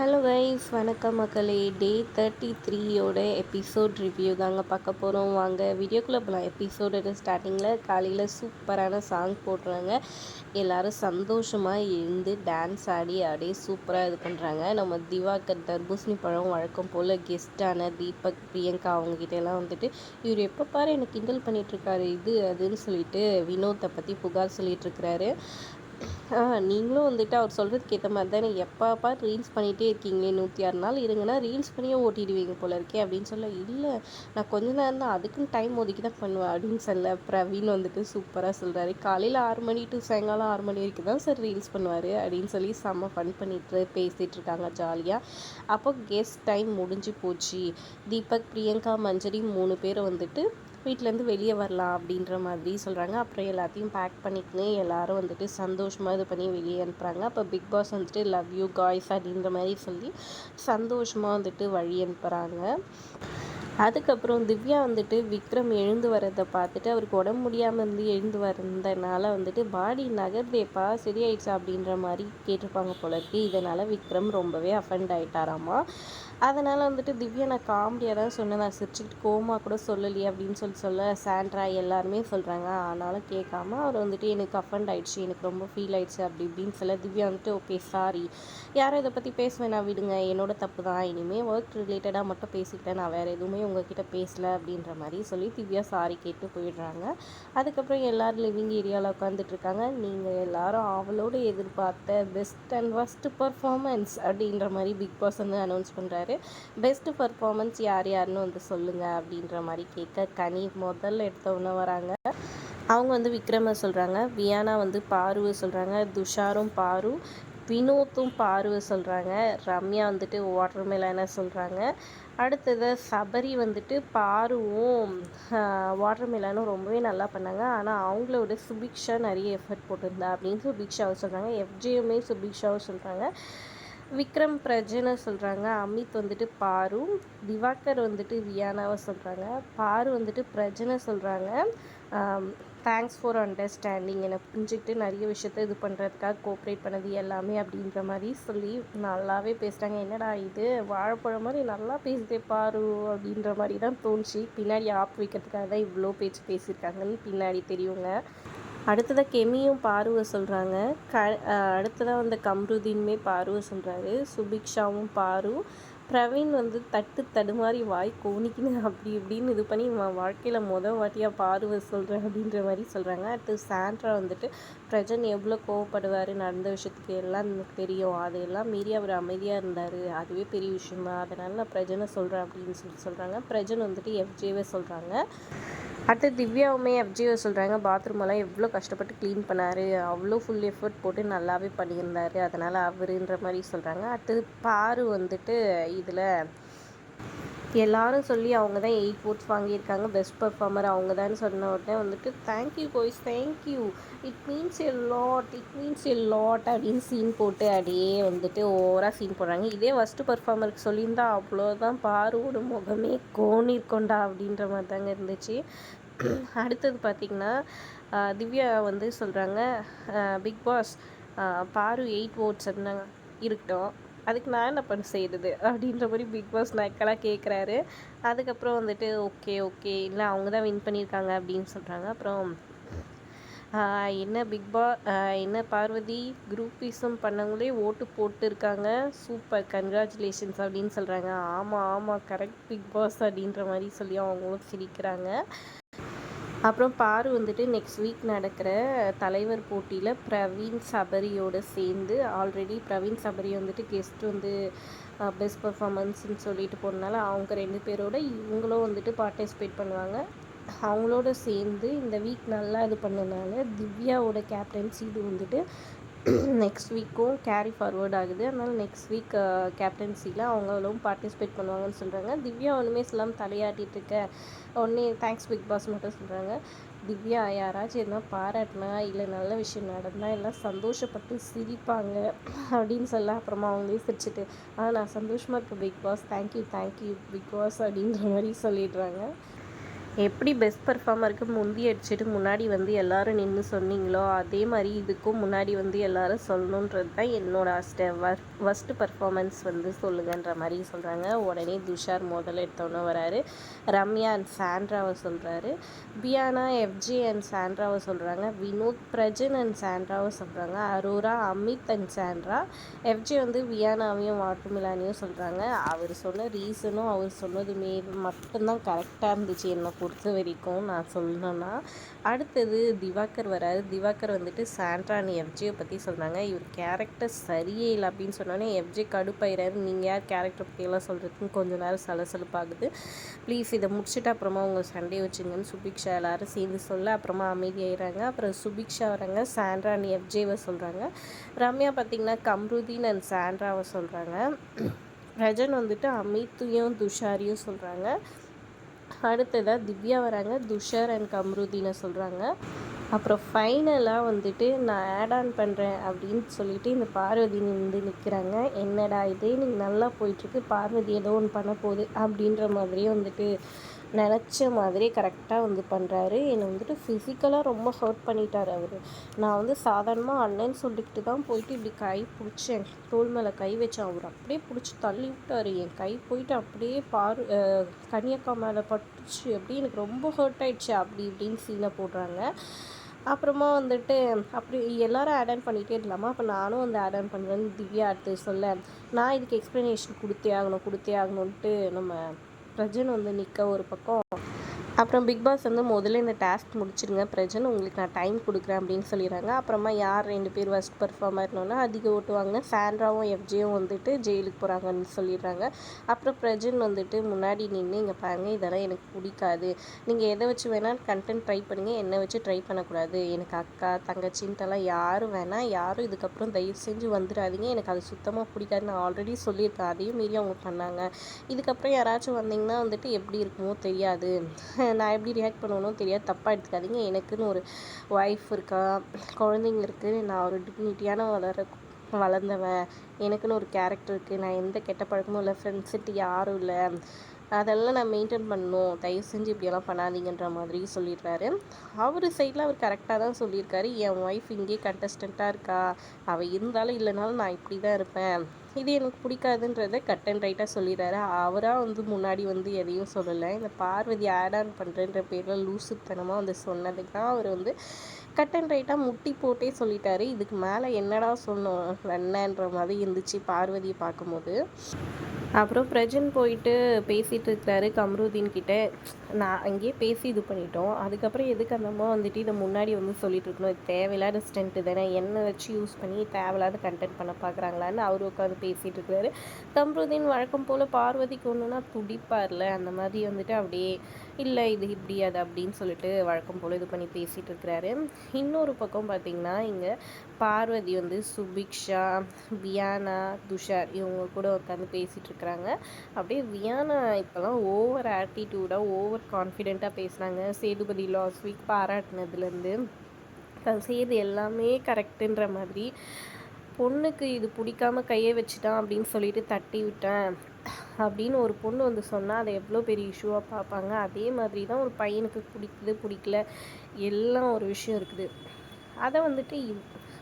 Hello guys வணக்கம் மக்களே. Day thirty த்ரீயோட எபிசோட் ரிவ்யூ தாங்க பார்க்க போகிறோம் வாங்க வீடியோக்குள்ளே போகலாம் எபிசோடோட ஸ்டார்டிங்கில் காலையில் சூப்பரான சாங் போடுறாங்க. எல்லோரும் சந்தோஷமாக எழுந்து டான்ஸ் ஆடி அப்படியே சூப்பராக இது பண்ணுறாங்க நம்ம திவாகர் தர்பூசணி பழம் வழக்கம் போல் கெஸ்ட்டான தீபக் பிரியங்கா அவங்கக்கிட்ட எல்லாம் வந்துட்டு இவர் எப்போ பாரு எனக்கு கிண்டல் பண்ணிகிட்ருக்காரு இது அதுன்னு சொல்லிட்டு வினோத்தை பற்றி புகார் சொல்லிகிட்ருக்கிறாரு நீங்களும் வந்துட்டு அவர் சொல்கிறதுக்கு ஏற்ற மாதிரி தானே. எப்போ ரீல்ஸ் பண்ணிகிட்டே இருக்கீங்களே நூற்றி ஆறு நாள். இருங்கன்னா ரீல்ஸ் பண்ணியே ஓட்டிடுவீங்க போல இருக்கே அப்படின்னு சொல்ல இல்லை நான் கொஞ்ச நேரம் தான் அதுக்குன்னு டைம் ஒதுக்கி தான் பண்ணுவேன் அப்படின்னு சொல்ல பிரவீன் வந்துட்டு சூப்பராக சொல்கிறாரு காலையில் ஆறு மணி டு சாயங்காலம் ஆறு மணி வரைக்கும் தான் சார் ரீல்ஸ் பண்ணுவார் அப்படின்னு சொல்லி செம்ம ஃபன் பண்ணிட்டு பேசிகிட்டு இருக்காங்க ஜாலியாக அப்போ கெஸ்ட் டைம் முடிஞ்சு போச்சு. தீபக் பிரியங்கா மஞ்சரி மூணு பேர் வந்துட்டு வீட்டிலேருந்து வெளியே வரலாம் அப்படின்ற மாதிரி சொல்கிறாங்க அப்புறம் எல்லாத்தையும் பேக் பண்ணிக்கின்னு எல்லாரும் வந்துட்டு சந்தோஷமாக இது பண்ணி வெளியே அனுப்புகிறாங்க அப்போ பிக் பாஸ் வந்துட்டு லவ் யூ காய்ஸ் அப்படின்ற மாதிரி சொல்லி சந்தோஷமாக வந்துட்டு வழி அனுப்புகிறாங்க அதுக்கப்புறம் திவ்யா வந்துட்டு விக்ரம் எழுந்து வரதை பார்த்துட்டு அவருக்கு உடம்பு முடியாமல் இருந்து எழுந்து வரதுனால வந்துட்டு பாடி நகர்ந்தேப்பா சரியாயிடுச்சா? அப்படின்ற மாதிரி கேட்டிருப்பாங்க போல இருக்கு. இதனால் விக்ரம் ரொம்பவே அஃபண்ட் ஆகிட்டாராமா அதனால் வந்துட்டு திவ்யா நான் காமெடியாக தான் சொன்னேன். நான் சிரிச்சுக்கிட்டு கோமா கூட சொல்லலையே அப்படின்னு சொல்லி சொல்ல சாண்ட்ரா எல்லாருமே சொல்கிறாங்க ஆனாலும் கேட்காம அவர் வந்துட்டு எனக்கு அஃபண்ட் ஆயிடுச்சு எனக்கு ரொம்ப ஃபீல் ஆயிடுச்சு அப்படி இப்படின்னு சொல்ல திவ்யா வந்துட்டு ஓகே சாரி யாரும் இதை பற்றி பேசுவேன் நான் விடுங்க. என்னோட தப்பு தான். இனிமேல் ஒர்க் ரிலேட்டடாக மட்டும் பேசிக்கிட்டேன். நான் வேறு எதுவுமே உங்ககிட்ட பேசலை அப்படின்ற மாதிரி சொல்லி திவ்யா சாரி கேட்டு போயிடுறாங்க. அதுக்கப்புறம் எல்லோரும் லிவிங் ஏரியாவில் உட்காந்துட்ருக்காங்க நீங்கள் எல்லாரும் அவளோடு எதிர்பார்த்த பெஸ்ட் அண்ட் ஃபஸ்ட்டு பர்ஃபார்மன்ஸ் அப்படின்ற மாதிரி பிக் பாஸ் வந்து அனௌன்ஸ் பண்ணுறாரு கேட்குறாரு பெஸ்ட்டு பர்ஃபார்மன்ஸ் யார் யாருன்னு வந்து சொல்லுங்கள் அப்படின்ற மாதிரி கேட்க கனி முதல்ல எடுத்தவொன்னே வராங்க. அவங்க வந்து விக்ரம சொல்கிறாங்க வியானா வந்து பாருவை சொல்கிறாங்க துஷாரும் பாரு வினோத்தும் பார்வை சொல்கிறாங்க ரம்யா வந்துட்டு வாட்டர் மெலான சொல்கிறாங்க அடுத்தது சபரி வந்துட்டு பாருவும் வாட்டர் மெலானும் ரொம்பவே நல்லா பண்ணாங்க. ஆனால் அவங்களோட சுபிக்ஷா நிறைய எஃபர்ட் போட்டிருந்தா அப்படின்னு சுபிக்ஷாவை சொல்கிறாங்க எஃப்ஜியுமே சுபிக்ஷாவும் சொல்கிறாங்க விக்ரம் பிரஜனை சொல்கிறாங்க அமித் வந்துட்டு பாரு திவாகர் வந்துட்டு வியானாவை சொல்கிறாங்க பாரு வந்துட்டு பிரஜனை சொல்கிறாங்க தேங்க்ஸ் ஃபார் அண்டர்ஸ்டாண்டிங் என்னை புரிஞ்சுக்கிட்டு நிறைய விஷயத்த இது பண்ணுறதுக்காக கோஆப்ரேட் பண்ணது எல்லாமே அப்படின்ற மாதிரி சொல்லி நல்லாவே பேசுகிறாங்க என்னடா இது வாழைப்பழம் மாதிரி நல்லா பேசுதே பாரு அப்படின்ற மாதிரி தான் தோணுச்சு. பின்னாடி ஆப் வைக்கிறதுக்காக தான் இவ்வளோ பேச்சு பேசியிருக்காங்கன்னு பின்னாடி தெரியுங்க. அடுத்ததாக கெமியும் பார்வை சொல்கிறாங்க க அடுத்ததாக வந்து கம்ருதீனுமே பார்வை சொல்கிறாரு சுபிக்ஷாவும் பாரு. பிரவீன் வந்து தட்டு தடுமாறி வாய் கோணிக்கின்னு அப்படி இப்படின்னு இது பண்ணி வாழ்க்கையில் மொதல் வாட்டியாக பார்வை சொல்கிறேன் அப்படின்ற மாதிரி சொல்கிறாங்க அடுத்து சாண்ட்ரா வந்துட்டு பிரஜன் எவ்வளோ கோவப்படுவார் நடந்த விஷயத்துக்கு எல்லாம் எனக்கு தெரியும். அதையெல்லாம் மீறி அவர் அமைதியாக இருந்தார். அதுவே பெரிய விஷயமா. அதனால் நான் பிரஜனை சொல்கிறேன் அப்படின்னு சொல்லி சொல்கிறாங்க பிரஜன் வந்துட்டு எஃப்ஜேவே சொல்கிறாங்க அடுத்து திவ்யாவுமே எஃப்ஜிஓ சொல்கிறாங்க பாத்ரூம் எல்லாம் எவ்வளோ கஷ்டப்பட்டு க்ளீன் பண்ணார் அவ்வளோ ஃபுல் எஃபர்ட் போட்டு நல்லாவே பண்ணியிருந்தார் அதனால் அவருன்ற மாதிரி சொல்கிறாங்க அடுத்தது பாரு வந்துட்டு இதில் எல்லாரும் சொல்லி அவங்க தான் எயிட் ஓட்ஸ் வாங்கியிருக்காங்க பெஸ்ட் பர்ஃபார்மர் அவங்க தான் சொன்ன உடனே வந்துட்டு thank you guys thank you it means a lot it means a lot அப்படின்னு சீன் போட்டு அப்படியே வந்துட்டு ஓவராக சீன் போடுறாங்க. இதே ஃபஸ்ட்டு பர்ஃபார்மருக்கு சொல்லியிருந்தா அவ்வளோதான் பாருவோட முகமே கோணிருக்கொண்டா அப்படின்ற மாதிரி தாங்க இருந்துச்சு. அடுத்தது பார்த்திங்கன்னா திவ்யா வந்து சொல்கிறாங்க பிக் பாஸ் பாரு எயிட் ஓட்ஸ் இருந்தாங்க இருக்கட்டும். அதுக்கு நான் என்ன பண்ண செய்கிறது அப்படின்ற மாதிரி பிக் பாஸ் நக்கலாக கேட்குறாரு அதுக்கப்புறம் வந்துட்டு ஓகே ஓகே. இல்லை அவங்க தான் வின் பண்ணியிருக்காங்க அப்படின்னு சொல்கிறாங்க அப்புறம் என்ன பிக் பா என்ன பார்வதி? குரூப்பிசம் பண்ணவங்களே ஓட்டு போட்டுருக்காங்க. சூப்பர். கங்க்ராச்சுலேஷன்ஸ் அப்படின்னு சொல்கிறாங்க ஆமாம் ஆமாம் கரெக்ட் பிக் பாஸ் அப்படின்ற மாதிரி சொல்லி அவங்களும் சிரிக்கிறாங்க. அப்புறம் பாரு வந்துட்டு நெக்ஸ்ட் வீக் நடக்கிற தலைவர் போட்டியில் பிரவீன் சபரியோடு சேர்ந்து ஆல்ரெடி பிரவீன் சபரி வந்துட்டு கெஸ்ட் வந்து பெஸ்ட் பர்ஃபார்மன்ஸ்னு சொல்லிட்டு போனனால அவங்க ரெண்டு பேரோட இவங்களும் வந்துட்டு பார்ட்டிசிபேட் பண்ணுவாங்க. அவங்களோட சேர்ந்து இந்த வீக் நல்லா இது பண்ணனால திவ்யாவோட கேப்டன்சி இது வந்துட்டு நெக்ஸ்ட் வீக்கும் கேரி ஃபார்வர்ட் ஆகுது. அதனால் நெக்ஸ்ட் வீக் கேப்டன்சியில் அவங்களும் பார்ட்டிசிபேட் பண்ணுவாங்கன்னு சொல்கிறாங்க திவ்யா ஒன்றுமே சொல்லாமல் தலையாட்டிகிட்டு இருக்க. ஒன்றே தேங்க்ஸ் பிக் பாஸ் மட்டும் சொல்கிறாங்க திவ்யா யாராச்சும் எதுனா பாராட்டினா இல்லை நல்ல விஷயம் நடந்தால் எல்லாம் சந்தோஷப்பட்டு சிரிப்பாங்க அப்படின்னு சொல்ல அப்புறமா அவங்களே சிரிச்சுட்டு ஆனால் நான் சந்தோஷமாக இருக்கேன் Bigg Boss thank you thank you Bigg Boss அப்படின்ற மாதிரி சொல்லிடுறாங்க. எப்படி பெஸ்ட் பர்ஃபார்மருக்கு முந்தி அடிச்சுட்டு முன்னாடி வந்து எல்லாரும் நின்று சொன்னீங்களோ அதே மாதிரி இதுக்கும் முன்னாடி வந்து எல்லாரும் சொல்லணுன்றது தான் என்னோட அஸ்ட ஃபஸ்ட்டு பர்ஃபார்மன்ஸ் வந்து சொல்லுங்கன்ற மாதிரி சொல்கிறாங்க உடனே துஷார் முதல்ல எடுத்தோன்னே வராரு. ரம்யா அண்ட் சாண்ட்ராவை சொல்கிறாரு பியானா எஃப்ஜி அண்ட் சாண்ட்ராவை சொல்கிறாங்க வினோத் பிரஜன் அண்ட் சாண்ட்ராவை சொல்கிறாங்க Aurora Amit and Sandra. FJ வந்து வியானாவையும் வாட்டர்மிலானையும் சொல்கிறாங்க அவர் சொன்ன ரீசனும் அவர் சொன்னதுமே மட்டும்தான் கரெக்டாக இருந்துச்சு. என்ன பொறுத்த வரைக்கும் நான் சொல்லணுன்னா அடுத்தது திவாகர் வராரு. திவாகர் வந்துட்டு சாண்ட்ரான் எஃப்ஜியை பற்றி சொல்கிறாங்க இவர் கேரக்டர் சரியே இல்லை அப்படின்னு சொன்னோன்னே எஃப்ஜே கடுப்பாயிறாரு. நீங்கள் யார் கேரக்டர் பற்றியெல்லாம் சொல்கிறதுக்குன்னு கொஞ்சம் நேரம் சலசலப்பாகுது. ப்ளீஸ் இதை முடிச்சுட்டு அப்புறமா உங்கள் சண்டே வச்சுங்கன்னு சுபிக்ஷா எல்லோரும் சேர்ந்து சொல்ல அப்புறமா அமைதியாகிறாங்க அப்புறம் சுபிக்ஷா வராங்க சாண்ட்ரான் எஃப்ஜேவை சொல்கிறாங்க ரம்யா பார்த்திங்கன்னா கம்ருதீன் அண்ட் சாண்ட்ராவை சொல்கிறாங்க ரஜன் வந்துட்டு அமித்தையும் துஷாரியும் சொல்கிறாங்க அடுத்ததாக திவ்யா வராங்க. துஷார் அண்ட் கம்ருதினை சொல்கிறாங்க அப்புறம் ஃபைனலாக வந்துட்டு நான் ஆட் ஆன் பண்ணுறேன் அப்படின்னு சொல்லிட்டு இந்த பார்வதி வந்து நிற்கிறாங்க என்னடா இது? நீங்கள் நல்லா போயிட்டுருக்கு பார்வதி ஏதோ ஒன்று பண்ண போகுது அப்படின்ற மாதிரியே வந்துட்டு நினச்ச மாதிரி கரெக்டாக வந்து பண்ணுறாரு என்னை வந்துட்டு ஃபிசிக்கலாக ரொம்ப ஹர்ட் பண்ணிட்டார் அவர். நான் வந்து சாதாரணமாக அண்ணன் சொல்லிக்கிட்டு தான் போயிட்டு இப்படி கை பிடிச்சேன். தோல் மேலே கை வச்சேன். அவர் அப்படியே பிடிச்சி தள்ளி விட்டார். என் கை போயிட்டு அப்படியே பார் கன்னியக்கா மேலே பட்டுச்சு. அப்படி எனக்கு ரொம்ப ஹர்ட் ஆயிடுச்சு. அப்படி இப்படின்னு சீனை போடுறாங்க. அப்புறமா வந்துட்டு அப்படி எல்லாரும் ஆட் ஆன் பண்ணிகிட்டே இருக்கலாமா அப்போ நானும் வந்து ஆட் ஆன் பண்ணுறேன்னு திவ்யா அடுத்து சொல்ல நான் இதுக்கு எக்ஸ்ப்ளனேஷன் கொடுத்தே ஆகணும் கொடுத்தே ஆகணுன்ட்டு நம்ம பிரஜன் வந்து நிற்க ஒரு பக்கம். அப்புறம் பிக் பாஸ் வந்து முதல்ல இந்த டாஸ்க் முடிச்சிருங்க பிரஜன் உங்களுக்கு நான் டைம் கொடுக்குறேன் அப்படின்னு சொல்லிடுறாங்க. அப்புறமா யார் ரெண்டு பேர் ஃபஸ்ட் பர்ஃபார்மர்னோன்னா அதிக ஓட்டுவாங்க. சாண்ட்ராவும் எஃப்ஜியும் வந்துட்டு ஜெயிலுக்கு போகிறாங்கன்னு சொல்லிடுறாங்க. அப்புறம் பிரஜன் வந்துட்டு முன்னாடி நின்று இங்கே பாருங்கள் இதெல்லாம் எனக்கு பிடிக்காது. நீங்கள் எதை வச்சு வேணால் கண்டென்ட் ட்ரை பண்ணுங்கள் என்னை வச்சு ட்ரை பண்ணக்கூடாது. எனக்கு அக்கா தங்கச்சின்ட்டெல்லாம் யாரும் வேணாம். யாரும் இதுக்கப்புறம் தயவு செஞ்சு வந்துடாதீங்க. எனக்கு அது சுத்தமாக பிடிக்காது நான் ஆல்ரெடி சொல்லியிருக்கேன். அதையும் மீறி அவங்க பண்ணாங்க. இதுக்கப்புறம் யாராச்சும் வந்தீங்கன்னா வந்துட்டு எப்படி இருக்குமோ தெரியாது. நான் எப்படி ரியாக்ட் பண்ணணும் தெரியாது. தப்பாக எடுத்துக்காதீங்க. எனக்குன்னு ஒரு ஒய்ஃப் இருக்கா குழந்தைங்க இருக்குது நான் ஒரு டிக்னிட்டியான வளர வளர்ந்தவன். எனக்குன்னு ஒரு கேரக்டர் இருக்குது நான் எந்த கெட்ட பழக்கமும் இல்லை. ஃப்ரெண்ட்ஸிட்டு யாரும் இல்லை. அதெல்லாம் நான் மெயின்டைன் பண்ணணும் தயவு செஞ்சு இப்படியெல்லாம் பண்ணாதீங்கன்ற மாதிரி சொல்லிடுறாரு. அவர் சைடில் அவர் கரெக்டாக தான் சொல்லியிருக்காரு. என் ஒய்ஃப் இங்கே கண்டஸ்டண்ட்டாக இருக்கா? அவள் இருந்தாலும் இல்லைனாலும் நான் இப்படி தான் இருப்பேன். இது எனக்கு பிடிக்காதுன்றத கட் அண்ட் ரைட்டாக சொல்லிடுறாரு. அவராக வந்து முன்னாடி வந்து எதையும் சொல்லலை. இந்த பார்வதி ஆட் ஆன் பண்ணுறன்ற பேரில் லூசுத்தனமாக வந்து சொன்னதுக்கு தான் அவர் வந்து கட் அண்ட் ரைட்டாக முட்டி போட்டே சொல்லிட்டாரு. இதுக்கு மேலே என்னடா சொன்னோம் என்னன்ற மாதிரி இருந்துச்சு பார்வதியை பார்க்கும்போது. அப்புறம் பிரஜன் போயிட்டு பேசிகிட்டு இருக்கிறாரு கம்ருதீன் கிட்டே. நான் அங்கேயே பேசி இது பண்ணிட்டோம். அதுக்கப்புறம் எதுக்கு அந்த அம்மா வந்துட்டு இதை முன்னாடி வந்து சொல்லிட்டு இருக்கணும்? இது தேவையில்லாத ஸ்டென்ட்டு தானே? என்ன வச்சு யூஸ் பண்ணி தேவையில்லாத கண்டென்ட் பண்ண பார்க்குறாங்களான்னு அவர் உட்காந்து பேசிகிட்டு இருக்கிறாரு. கம்ருதீன் வழக்கம் போல் பார்வதிக்கு ஒன்றுனா துடிப்பார்ல. அந்த மாதிரி வந்துட்டு அப்படியே இல்லை இது இப்படி அது அப்படின்னு சொல்லிட்டு வழக்கம் போல் இது பண்ணி பேசிகிட்டு இருக்கிறாரு. இன்னொரு பக்கம் பார்த்திங்கன்னா இங்கே பார்வதி வந்து சுபிக்ஷா வியானா துஷார் இவங்க கூட உட்காந்து பேசிகிட்டு இருக்கிறாங்க. அப்படியே வியானா இப்போலாம் ஓவர் ஆட்டிடியூடாக ஓவர் கான்ஃபிடெண்ட்டாக பேசுகிறாங்க சேதுபதி லாஸ்ட் வீக் பாராட்டினதுலேருந்து செய்து எல்லாமே கரெக்டுன்ற மாதிரி பொண்ணுக்கு இது பிடிக்காம கையை வச்சுட்டான் அப்படின்னு சொல்லிட்டு தட்டி விட்டேன் அப்படின்னு ஒரு பொண்ணு வந்து சொன்னால் அதை எவ்வளோ பெரிய இஷ்யூவாக பார்ப்பாங்க? அதே மாதிரி தான் ஒரு பையனுக்கு பிடிக்குது பிடிக்கல எல்லாம் ஒரு விஷயம் இருக்குது. அதை வந்துட்டு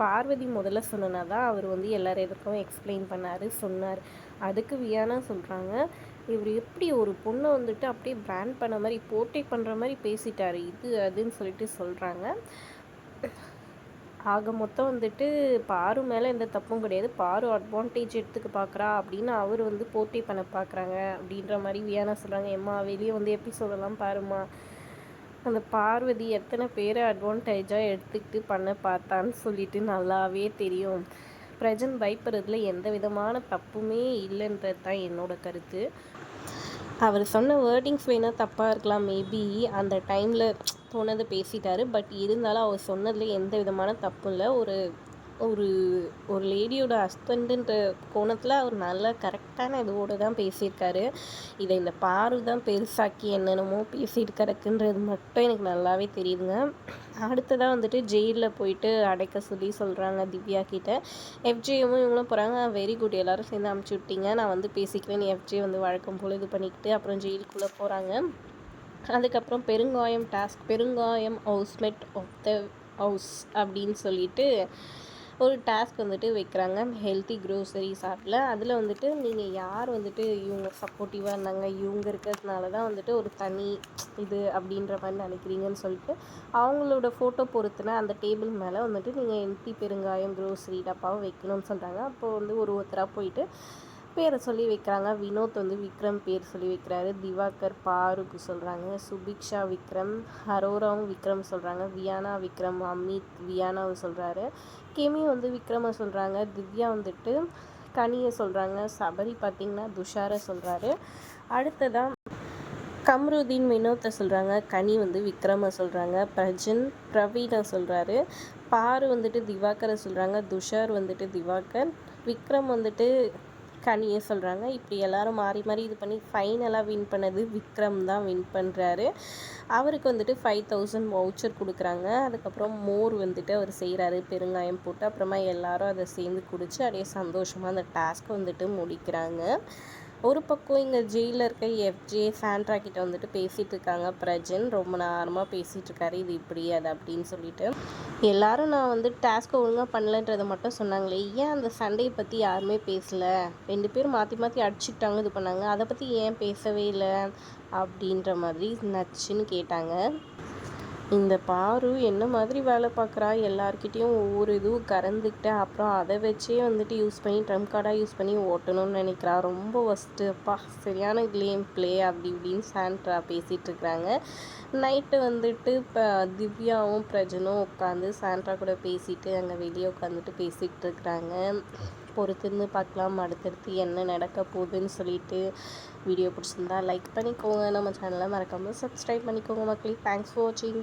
பார்வதி முதல்ல சொன்னா தான் அவர் வந்து எல்லாரும் எதுக்கும் எக்ஸ்பிளைன் பண்ணார் சொன்னார். அதுக்கு வியானா சொல்கிறாங்க இவர் எப்படி ஒரு பொண்ணை வந்துட்டு அப்படியே பிராண்ட் பண்ண மாதிரி போர்ட்டே பண்ணுற மாதிரி பேசிட்டார் இது அதுன்னு சொல்லிட்டு சொல்கிறாங்க ஆக மொத்தம் வந்துட்டு பாரு மேலே எந்த தப்பும் கிடையாது. பாரு அட்வான்டேஜ் எடுத்துக்க பார்க்குறா அப்படின்னு அவர் வந்து போட்டி பண்ண பார்க்குறாங்க அப்படின்ற மாதிரி வியானா சொல்கிறாங்க எம்மா வெளியே வந்து எப்படி சொல்லலாம் பாருமா அந்த பார்வதி எத்தனை பேரை அட்வான்டேஜாக எடுத்துக்கிட்டு பண்ண பார்த்தான்னு சொல்லிட்டு நல்லாவே தெரியும். பிரஜன் பயப்படுறதுல எந்த விதமான தப்புமே இல்லைன்றது தான் என்னோட கருத்து. அவர் சொன்ன வேர்டிங்ஸ் வேணால் தப்பாக இருக்கலாம். மேபி அந்த டைமில் தோணது பேசிட்டாரு. பட் இருந்தாலும் அவர் சொன்னதில் எந்த விதமான தப்பும் இல்லை. ஒரு ஒரு ஒரு லேடியோட ஹஸ்பண்டுன்ற கோணத்தில் அவர் நல்ல கரெக்டான இதோடு தான் பேசியிருக்காரு. இதை இந்த பாரு தான் பெருசாக்கி என்னென்னமோ பேசிட்டு கிடக்குன்றது மட்டும் எனக்கு நல்லாவே தெரியுதுங்க. அடுத்ததாக வந்துட்டு ஜெயிலில் போயிட்டு அடைக்க சொல்லி சொல்கிறாங்க திவ்யா கிட்ட. எஃப்ஜேயும் இவங்களும் போகிறாங்க வெரி குட் எல்லோரும் சேர்ந்து அமுச்சு விட்டீங்க. நான் வந்து பேசிக்கிறேன். எஃப்ஜே வந்து வழக்கம் போல் இது பண்ணிக்கிட்டு அப்புறம் ஜெயிலுக்குள்ளே போகிறாங்க அதுக்கப்புறம் பெருங்காயம் டாஸ்க் பெருங்காயம் ஹவுஸ்மேட் ஆஃப் த ஹவுஸ் அப்படின்னு சொல்லிட்டு ஒரு டாஸ்க் வந்துட்டு வைக்கிறாங்க. ஹெல்த்தி க்ரோசரிஸ் ஆப்பில். அதில் வந்துட்டு நீங்கள் யார் வந்துட்டு இவங்க சப்போர்ட்டிவாக இருந்தாங்க? இவங்க இருக்கிறதுனால தான் வந்துட்டு ஒரு தனி இது அப்படின்ற மாதிரி நினைக்கிறீங்கன்னு சொல்லிட்டு அவங்களோட ஃபோட்டோ பொறுத்துனா அந்த டேபிள் மேலே வந்துட்டு நீங்கள் எம்டி பெருங்காயம் க்ரோசரி டப்பாவை வைக்கணும்னு சொல்கிறாங்க அப்போது வந்து ஒரு ஒருத்தராக போயிட்டு பேரை சொல்லி வைக்கிறாங்க. வினோத் வந்து விக்ரம் பேர் சொல்லி வைக்கிறாரு. திவாகர் பாருக்கு சொல்கிறாங்க சுபிக்ஷா விக்ரம் ஹரோராவும் விக்ரம் சொல்கிறாங்க வியானா விக்ரம் அமித் வியானாவை சொல்கிறாரு கெமி வந்து விக்ரமை சொல்கிறாங்க திவ்யா வந்துட்டு கனியை சொல்கிறாங்க சபரி பார்த்திங்கன்னா துஷாரை சொல்கிறாரு அடுத்ததான் கம்ருதீன் வினோத்தை சொல்கிறாங்க கனி வந்து விக்ரமை சொல்கிறாங்க பிரஜன் பிரவீனை சொல்கிறாரு பாரு வந்துட்டு திவாகரை சொல்கிறாங்க துஷார் வந்துட்டு திவாகர். விக்ரம் வந்துட்டு கனியை சொல்கிறாங்க இப்படி எல்லாரும் மாறி மாறி இது பண்ணி ஃபைனலாக வின் பண்ணது விக்ரம் தான் வின் பண்ணுறாரு அவருக்கு வந்துட்டு ஃபைவ் தௌசண்ட் வவுச்சர் கொடுக்குறாங்க. அதுக்கப்புறம் மோர் வந்துட்டு அவர் செய்கிறாரு பெருங்காயம் போட்டு. அப்புறமா எல்லாரும் அதை சேர்ந்து குடித்து அப்படியே சந்தோஷமாக அந்த டாஸ்க்கை வந்துட்டு முடிக்கிறாங்க. ஒரு பக்கம் இங்கே ஜெயிலில் இருக்க எஃப்ஜே சாண்ட்ரா கிட்ட வந்துட்டு பேசிகிட்டு இருக்காங்க. பிரஜன் ரொம்ப நேரமாக பேசிகிட்டு இருக்காரு. இது இப்படி அது அப்படின்னு சொல்லிட்டு. எல்லாரும் நான் வந்து டாஸ்க்கை ஒழுங்காக பண்ணலன்றதை மட்டும் சொன்னாங்களே. ஏன் அந்த சண்டையை பற்றி யாருமே பேசலை? ரெண்டு பேரும் மாற்றி மாற்றி அடிச்சுக்கிட்டாங்க இது பண்ணாங்க. அதை பற்றி ஏன் பேசவே இல்லை? அப்படின்ற மாதிரி நச்சுன்னு கேட்டாங்க. இந்த பாரு என்ன மாதிரி வேலை பார்க்குறா? எல்லாருக்கிட்டேயும் ஒவ்வொரு இதுவும் கறந்துக்கிட்டு அப்புறம் அதை வச்சே வந்துட்டு யூஸ் பண்ணி ட்ரம் கார்டாக யூஸ் பண்ணி ஓட்டணும்னு நினைக்கிறா. ரொம்ப ஒஸ்ட்டு அப்பா சரியான கேம் ப்ளே அப்படி இப்படின்னு சாண்ட்ரா பேசிகிட்டு இருக்கிறாங்க. நைட்டு வந்துட்டு இப்போ திவ்யாவும் பிரஜனும் உட்காந்து சாண்ட்ரா கூட பேசிட்டு அங்கே வெளியே உட்காந்துட்டு பேசிகிட்டு இருக்கிறாங்க. பொறுத்திருந்து பார்க்கலாம். அடுத்தடுத்து என்ன நடக்க போகுதுன்னு சொல்லிட்டு வீடியோ பிடிச்சிருந்தா லைக் பண்ணிக்கோங்க. நம்ம சேனலை மறக்காமல் சப்ஸ்கிரைப் பண்ணிக்கோங்க மக்களே. தேங்க்ஸ் ஃபார் வாட்சிங்